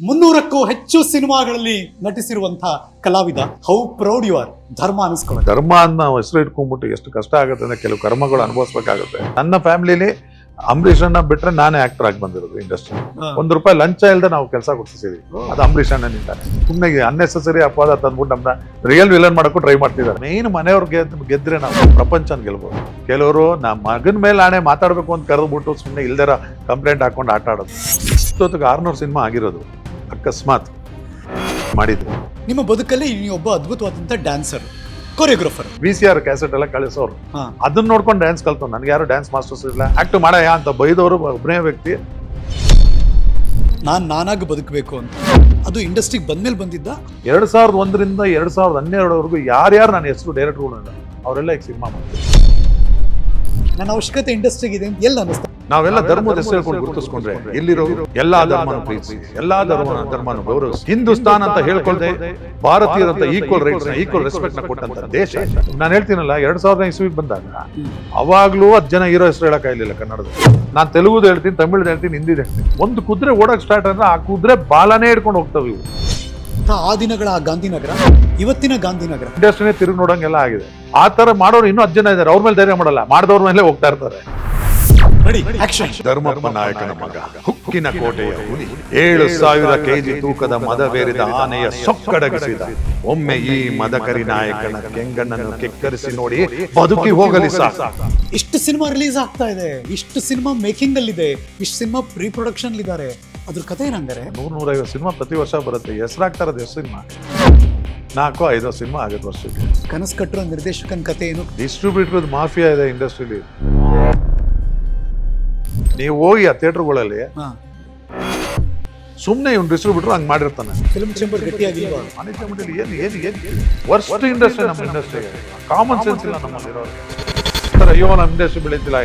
ಮುನ್ನೂರಕ್ಕೂ ಹೆಚ್ಚು ಸಿನಿಮಾಗಳಲ್ಲಿ ನಟಿಸಿರುವಂತಹ ಕಲಾವಿದ ಹೌ ಪ್ರೌಡ್ ಯು ಆರ್ ಧರ್ಮ ಅನಿಸ್ಕೊಳ್ಳೋದು. ಧರ್ಮ ಅನ್ನೋ ಹೆಸರು ಇಟ್ಕೊಂಡ್ಬಿಟ್ಟು ಎಷ್ಟು ಕಷ್ಟ ಆಗುತ್ತೆ ಅಂದ್ರೆ ಕೆಲವು ಕರ್ಮಗಳು ಅನುಭವಿಸ್ಬೇಕಾಗುತ್ತೆ. ನನ್ನ ಫ್ಯಾಮಿಲಿಲಿ ಅಂಬರೀಷ್ ಅಣ್ಣ ಬಿಟ್ರೆ ನಾನೇ ಆಕ್ಟರ್ ಆಗಿ ಬಂದಿರೋದು ಇಂಡಸ್ಟ್ರಿ ಒಂದು ರೂಪಾಯಿ ಲಂಚ ಇಲ್ಲದೆ ನಾವು ಕೆಲಸ ಕೊಡ್ತಿದ್ದೀವಿ ಅದು ಅಂಬರೀಷ್ ಅಣ್ಣನಿಂದಾನೆ. ಸುಮ್ಮನೆ ಅನ್ನೆಸೆಸರಿ ಅಪವಾದ ತಂದ್ಬಿಟ್ಟು ನಮ್ಮನ್ನ ರಿಯಲ್ ವಿಲನ್ ಮಾಡಕ್ಕೂ ಟ್ರೈ ಮಾಡ್ತಿದ್ದಾರೆ. ಮೇನ್ ಮನೆಯವ್ರು ಗೆದ್ ಗೆದ್ರೆ ನಾವು ಪ್ರಪಂಚನ ಗೆಲ್ಬೋದು. ಕೆಲವರು ನಮ್ಮ ಮಗನ ಮೇಲೆ ಆಣೆ ಮಾತಾಡಬೇಕು ಅಂತ ಕರೆದ್ಬಿಟ್ಟು ಸುಮ್ಮನೆ ಇಲ್ದರ ಕಂಪ್ಲೇಂಟ್ ಹಾಕೊಂಡು ಆಟ ಆಡೋದು. ಇಷ್ಟೊತ್ತಿಗೆ ಆರ್ನೂರು ಸಿನಿಮಾ ಆಗಿರೋದು. ಅಕಸ್ಮಾತ್ ಮಾಡಿದ್ರು. ನಿಮ್ಮ ಬದುಕಲ್ಲಿ ನೀವು ಒಬ್ಬ ಅದ್ಭುತವಾದಂಥ dancer choreographer V C R cassette ಎಲ್ಲ ಕಳಿಸೋರು. ಹಾ. ಅದನ್ನ ನೋಡ್ಕೊಂಡು ಡ್ಯಾನ್ಸ್ ಕಲ್ತು. ನನಗೆ ಯಾರು ಡ್ಯಾನ್ಸ್ ಮಾಸ್ಟರ್ಸ್ ಇಲ್ಲ. ಆಕ್ಟ್ ಮಾಡಯ್ಯ ಅಂತ ಬೈದವರು ಒಬ್ಬನೇ ವ್ಯಕ್ತಿ. ನಾನು ನಾನಾಗಿ ಬದುಕಬೇಕು ಅಂತ. ಅದು ಇಂಡಸ್ಟ್ರಿಗೆ ಬಂದ್ಮೇಲೆ ಬಂದಿದ್ದ? ಎರಡ್ ಸಾವಿರದ ಒಂದರಿಂದ ಎರಡ್ ಸಾವಿರದ ಹನ್ನೆರಡವರೆಗೂ ಯಾರ್ಯಾರು ನನ್ನ ಹೆಸರು ಡೈರೆಕ್ಟರ್ಗಳು ಅವರೆಲ್ಲ ಈಗ ಸಿನಿಮಾ ಮಾಡ್ತಾರೆ ನನ್ನ ಅವಶ್ಯಕತೆ ಇಂಡಸ್ಟ್ರಿಗೆ ಇದೆ ಅಂತ ಎಲ್ಲ ಅನ್ನಿಸ್ತಾ? ನಾವೆಲ್ಲ ಧರ್ಮದ ಹೆಸರು ಹೇಳ್ಕೊಂಡು ಗುರುತಿಸ್ಕೊಂಡ್ರೆ ಎಲ್ಲಿರೋ ಎಲ್ಲಾ ಧರ್ಮನ ಪ್ರೀತಿಸಿ ಎಲ್ಲಾ ಧರ್ಮ ಧರ್ಮನ ಗೌರವಿಸಿ. ಹಿಂದೂಸ್ತಾನ್ ಅಂತ ಹೇಳ್ಕೊಳ್ದೆ ಭಾರತೀಯರಂತ ಈಕ್ವಲ್ ರೈಟ್ಸ್ ಈಕ್ವಲ್ ರೆಸ್ಪೆಕ್ಟ್ನ ಕೊಟ್ಟಂತ ದೇಶ ನಾನು ಹೇಳ್ತೀನಲ್ಲ ಎರಡ್ ಸಾವಿರದ ಇಸ್ವಿಗೆ ಬಂದಾಗ ಅವಾಗ್ಲೂ ಹತ್ತು ಜನ ಹೀರೋ ಹೆಸರು ಹೇಳಕ್ ಆಗಿಲ್ಲ ಕನ್ನಡದ. ನಾನು ತೆಲುಗುದು ಹೇಳ್ತೀನಿ ತಮಿಳ್ದು ಹೇಳ್ತೀನಿ ಹಿಂದಿ ಹೇಳ್ತೀನಿ. ಒಂದು ಕುದುರೆ ಓಡಕ್ ಸ್ಟಾರ್ಟ್ ಅಂದ್ರೆ ಆ ಕುದುರೆ ಬಾಲನೇ ಹಿಡ್ಕೊಂಡು ಹೋಗ್ತಾವೆ ಇವು ಆ ದಿನಗಳ ಆ ಗಾಂಧಿನಗರ ಇವತ್ತಿನ ಗಾಂಧಿನಗರ. ಇಂಡಸ್ಟ್ರಿನೇ ತಿರುಗಿ ನೋಡಂಗೆಲ್ಲ ಆಗಿದೆ. ಆ ತರ ಮಾಡೋರು ಇನ್ನೂ ಹತ್ತು ಜನ ಇದ್ದಾರೆ. ಅವ್ರ ಮೇಲೆ ಧೈರ್ಯ ಮಾಡಲ್ಲ. ಮಾಡಿದವ್ರ ಮೇಲೆ ಹೋಗ್ತಾ ಇರ್ತಾರೆ. ರೆಡಿ ಆಕ್ಷನ್ ಧರ್ಮಪ್ಪ ನಾಯಕನ ಮಗ. ಹುಕ್ಕಿನ ಕೋಟೆಯ ಹುಲಿ. ಏಳು ಸಾವಿರ ಕೆಜಿ ತೂಕದ ಮದವೇರಿದ ಆನೆಯ ಸೊಕ್ಕಡಗಿಸಿದ. ಒಮ್ಮೆ ಈ ಮದಕರಿ ನಾಯಕನ ಕೆಂಗಣ್ಣನ್ನು ಕೆಕ್ಕರಿಸಿ ನೋಡಿ ಬದುಕಿ ಹೋಗಲಿ ಸಾಕ. ಇಷ್ಟು ಸಿನಿಮಾ ರಿಲೀಸ್ ಆಗ್ತಾ ಇದೆ. ಇಷ್ಟು ಸಿನಿಮಾ ಮೇಕಿಂಗ್ ಅಲ್ಲಿದೆ. ಇಷ್ಟು ಸಿನಿಮಾ ಪ್ರೀ ಪ್ರೊಡಕ್ಷನ್ ಇದ್ದಾರೆ ಅದ್ರ ಕಥೆ ಏನಂದರೆ? ನೂರ ನೂರೈವತ್ತು ಸಿನಿಮಾ ಪ್ರತಿ ವರ್ಷ ಬರುತ್ತೆ. ಹೆಸರಾಗ್ತಾ ಇರೋದು ಎಷ್ಟು ಸಿನಿಮಾ? ನಾಲ್ಕು ಐದು ಸಿನಿಮಾ ಆಗುತ್ತೆ ವರ್ಷಕ್ಕೆ. ಕನಸು ಕಟ್ಟಿರೋ ನಿರ್ದೇಶಕನ ಕಥೆ ಏನು? ಡಿಸ್ಟ್ರಿಬ್ಯೂಟರ್ ಮಾಫಿಯಾ ಇದೆ ಇಂಡಸ್ಟ್ರಿಲಿ ನೀವು ಹೋಗಿ ಆ ಥಿಯೇಟರ್ಗಳಲ್ಲಿ ಸುಮ್ಮನೆ ಇವ್ನು ಬಿಟ್ರು ಹಂಗೆ ಮಾಡಿರ್ತಾನೆ. ಫಿಲ್ಮ್ ಚೇಂಬರ್ ಗಟ್ಟಿಯಾಗಿಲ್ವಾ? ಮಂಡಳಿ ಏನು ಏನು ಏನು ವರ್ಸ್ಟ್ ಇಂಡಸ್ಟ್ರಿ ನಮ್ಮ ಇಂಡಸ್ಟ್ರಿ ಕಾಮನ್ ಸೆನ್ಸ್ ಇಲ್ಲ ನಮ್ಮಲ್ಲಿರೋ ಸರ್ ಅಯ್ಯೋ ನಮ್ಮ ಇಂಡಸ್ಟ್ರಿ ಬೆಳೀತಿಲ್ಲ